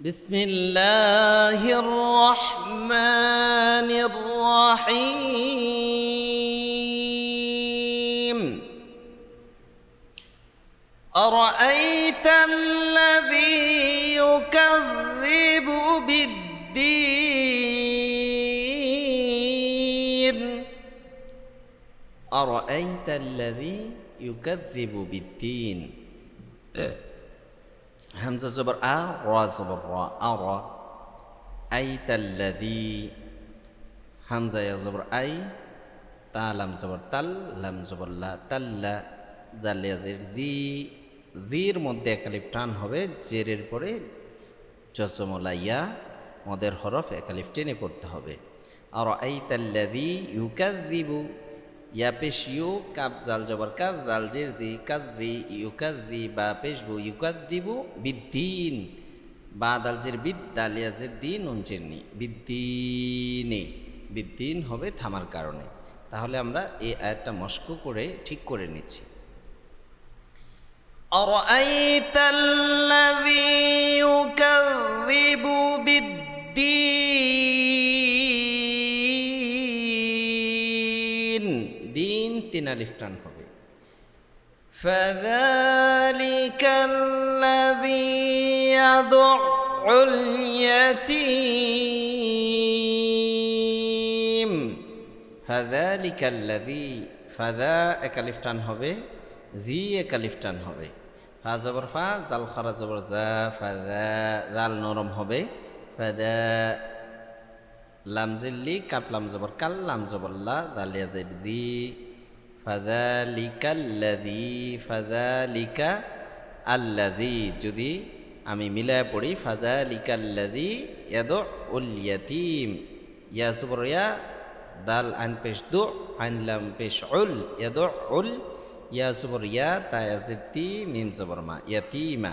بسم الله الرحمن الرحيم. أرأيت الذي يكذب بالدين؟ أرأيت الذي يكذب بالدين؟ হামজা জবর আ রা জবর রা আ র আই তাল্লাদি হামজা জবর আই তা লাম জবর তাল লাম জবর লা তাল্লা দালিয়াদের দি দির মধ্যে একালিফ টান হবে জেরের পরে জসমলাইয়া মদের হরফ একালিফ টেনে পড়তে হবে। আর আই তাল্লাদি ইউকাদিবু ইয়া পেশ ইউ কাব দাল জবর কাজ দাল জের দি কাদ্দি ইউকাদ্দি বা পেশবু ইউকাদ্দিবু বিদ্দিন বা দাল জের বিদ দাল ইয়াজের দিন উঞ্চেরনি বিদ্দিনে বিদ্দিন হবে থামার কারণে তাহলে আমরা এই আয়াতটা মস্ক করে ঠিক করে নিচ্ছি أرأيت الذي يكذب بالدين دين تنالفتان হবে فذلك الذي يدع اليتيم فذلك الذي ফাদা একালিফটান হবে জি একালিফটান হবে ফা জবর ফা জাল খারা জবর জা ফাদা জাল নরম হবে ফাদা লাম জিল্লি কাপ লাম জবর কাল লাম জবর লা দালিয়া দি ফাদালিকাল্লাদি ফাদালিকা আল্লাদি যদি আমি মিলায় পড়ি ফাদালিকাল্লাদি ইয়াদ উল ইয়াতিম ইয়া জবর ইয়া দাল আন পেশ দু আন লাম পেশ উল ইয়াদ উল ইয়া জবর ইয়া তায়াজিতি মিম জবর মা ইয়াতিমা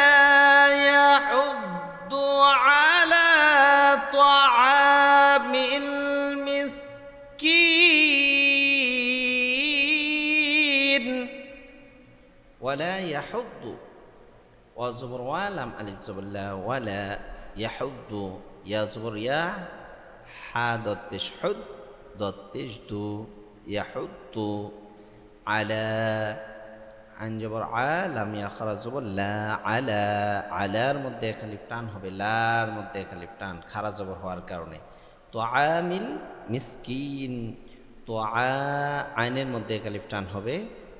ইয়াহুদ্দু। ওয়াজবর ওয়ালাম আলিফ জবল্লা ওয়ালা ইয়াহুদ্দু। ইয়াজবর ইয়া হা দত্তেশ হুদ দত্তেশ দু। ইয়াহুদ্দু আলা আঞ্জবর আলাম ইয়াখরা জবর লা আলা। আলার মধ্যে খালিফ টান হবে, লার মধ্যে খালিফ টান, খারা জবর হওয়ার কারণে। তো আমিল মিসকিন তো আ আইনের মধ্যে কালিফ টান হবে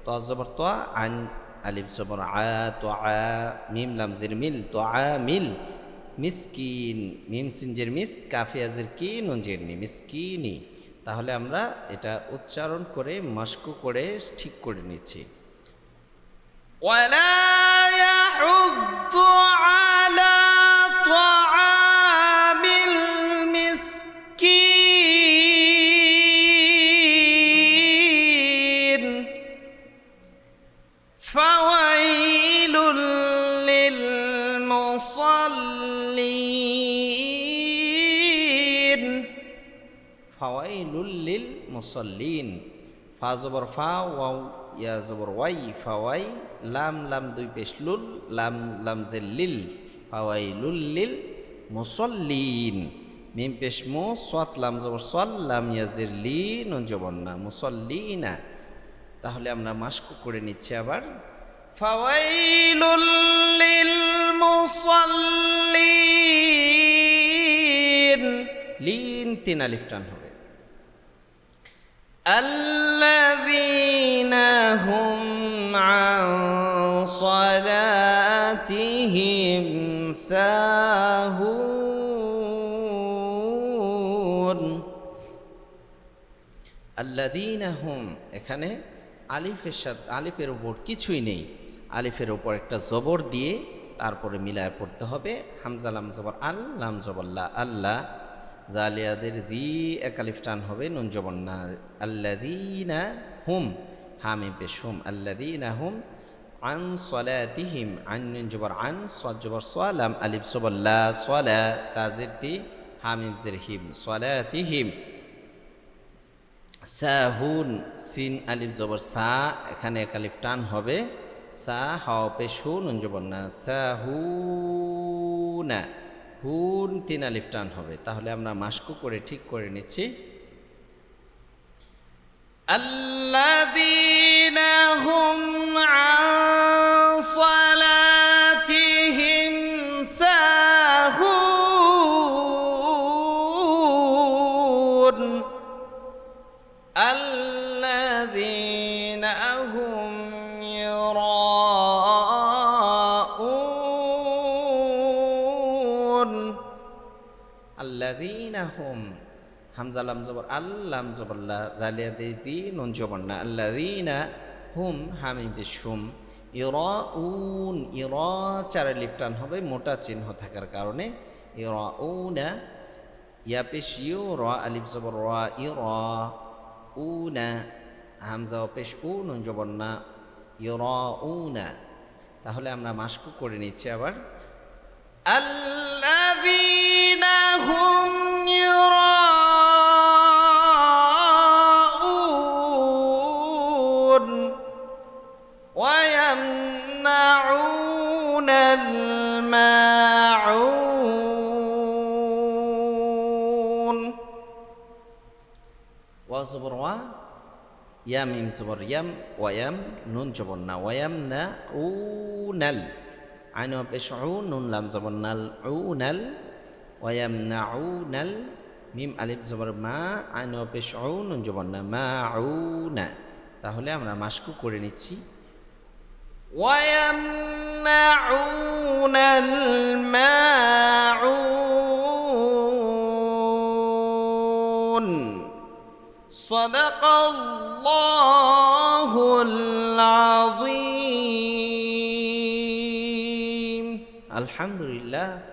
তো জবর তো আইন আলিম সবর আ, তো, আ, মিম লামজের মিল, তো, আ, মিল। মিসকিন, মিম সিনজের মিস কাফিয়াজের কি নঞ্জের নি, মিসকিনি। তাহলে আমরা এটা উচ্চারণ করে মাস্কু করে, ঠিক করে নিচ্ছি। ওয়ালা মুসল্লিন। ফাওয়াইলুল লিল মুসল্লিন। ফা জবর ফা, ওয়াও, ইয়া জবর ওয়াই, ফাওয়াই, লাম লাম দুই পেশলুল লাম লাম জে লিল। ফাওয়াইলুল লিল মুসল্লিন। মিম পেশমু সৎ লাম জবর সল লাম ইয়াজির লি নুন জবর না, মুসল্লিনা। তাহলে আমরা মাস্ক করে নিচ্ছি আবার। ফাওয়াইলুল লিল মুসল্লিন লিন তিন আলিফ টান হবে الذين هم عن صلاتهم ساهون الذين هم এখানে আলিফের সাথে আলিফের উপর কিছুই নেই আলিফের উপর একটা জবর দিয়ে তারপরে মিলায় পড়তে হবে। হামজা লাম জবর আল, লাম জবল্লা আল্লাহ জালিয়াদের জি একালিফ টান হবে, নুন জবন্না আল্লাদিনা হুম হামিম পেশ হুম আল্লাদিন হুম, আন সলাতিহিম, আন নুন জবর আন, সদ জবর সোয়ালাম আলিফ সবল্লা সোয়ালা তাজির দি হামিম জির হিম, সলাতিহিম। সাহুন সিন, আলিফ জবর সা, এখানে এক আলিফ টান হবে। সা হাও পেশ হুন নুন জবর না সাহুনা হুন তিন আলিফ টান হবে তাহলে আমরা মাস্কু করে ঠিক করে নিচ্ছি الذين هم عن صلاتهم ساهون আল্লাহম হামজালাম জবর, আল্লাম জবল্লা দালিয়া দে দিন জবন্না আল্লাহ দিনা হুম হামি বিশুম ইর উন ইর চারে লিপটান হবে, মোটা চিহ্ন থাকার কারণে। ইর উনা ইয়া পেশ ইউ র আলিফ জবর, র ইর উনা হামজা পেশ উ নুন জবন্না ইর উনা তাহলে আমরা মাস্ক করে নিচ্ছি আবার। আল্লাহ হুম يراءون ويمنعون الماعون. وزبر و يا ميم زبر يم ويم نون جبرنا ويمنعون عين وبش عون نون لام زبر نل عونل ويمنعون মিম আলিফ জবর মা আইন পেশ নুন জবর না মা না তাহলে আমরা মাস্কু করে নিচ্ছি ويمنعون الماعون صدق الله العظيم الحمد لله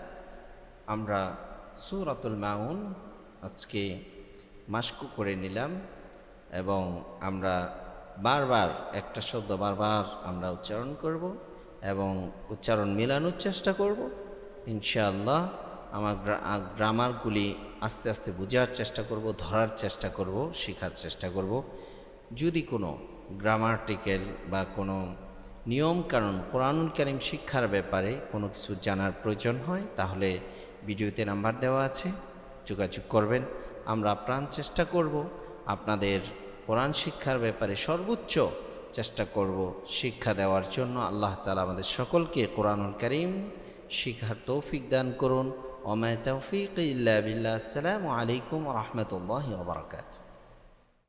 আমরা সূরাতুল মাউন আজকে মাস্কু করে নিলাম এবং আমরা বারবার একটা শব্দ বারবার আমরা উচ্চারণ করব এবং উচ্চারণ মেলানোর চেষ্টা করব। ইনশাআল্লাহ আমার গ্রামারগুলি আস্তে আস্তে বোঝার চেষ্টা করব, ধরার চেষ্টা করব, শেখার চেষ্টা করব। যদি কোনো গ্রামার্টিক্যাল বা কোনো নিয়ম কারণ কোরআনুল শিক্ষার ব্যাপারে কোনো কিছু জানার প্রয়োজন হয়, তাহলে ভিডিওতে নাম্বার দেওয়া আছে, যোগাযোগ করবেন। আমরা প্রাণ চেষ্টা করব, আপনাদের কোরআন শিক্ষার ব্যাপারে সর্বোচ্চ চেষ্টা করব শিক্ষা দেওয়ার জন্য। আল্লাহ তালা আমাদের সকলকে কোরআনুল করিম শিক্ষার তৌফিক দান করুন। ওমায় তৌফিক ইল্লা আসসালামু আলাইকুম রহমতুল্লাহ ওবরাকাতু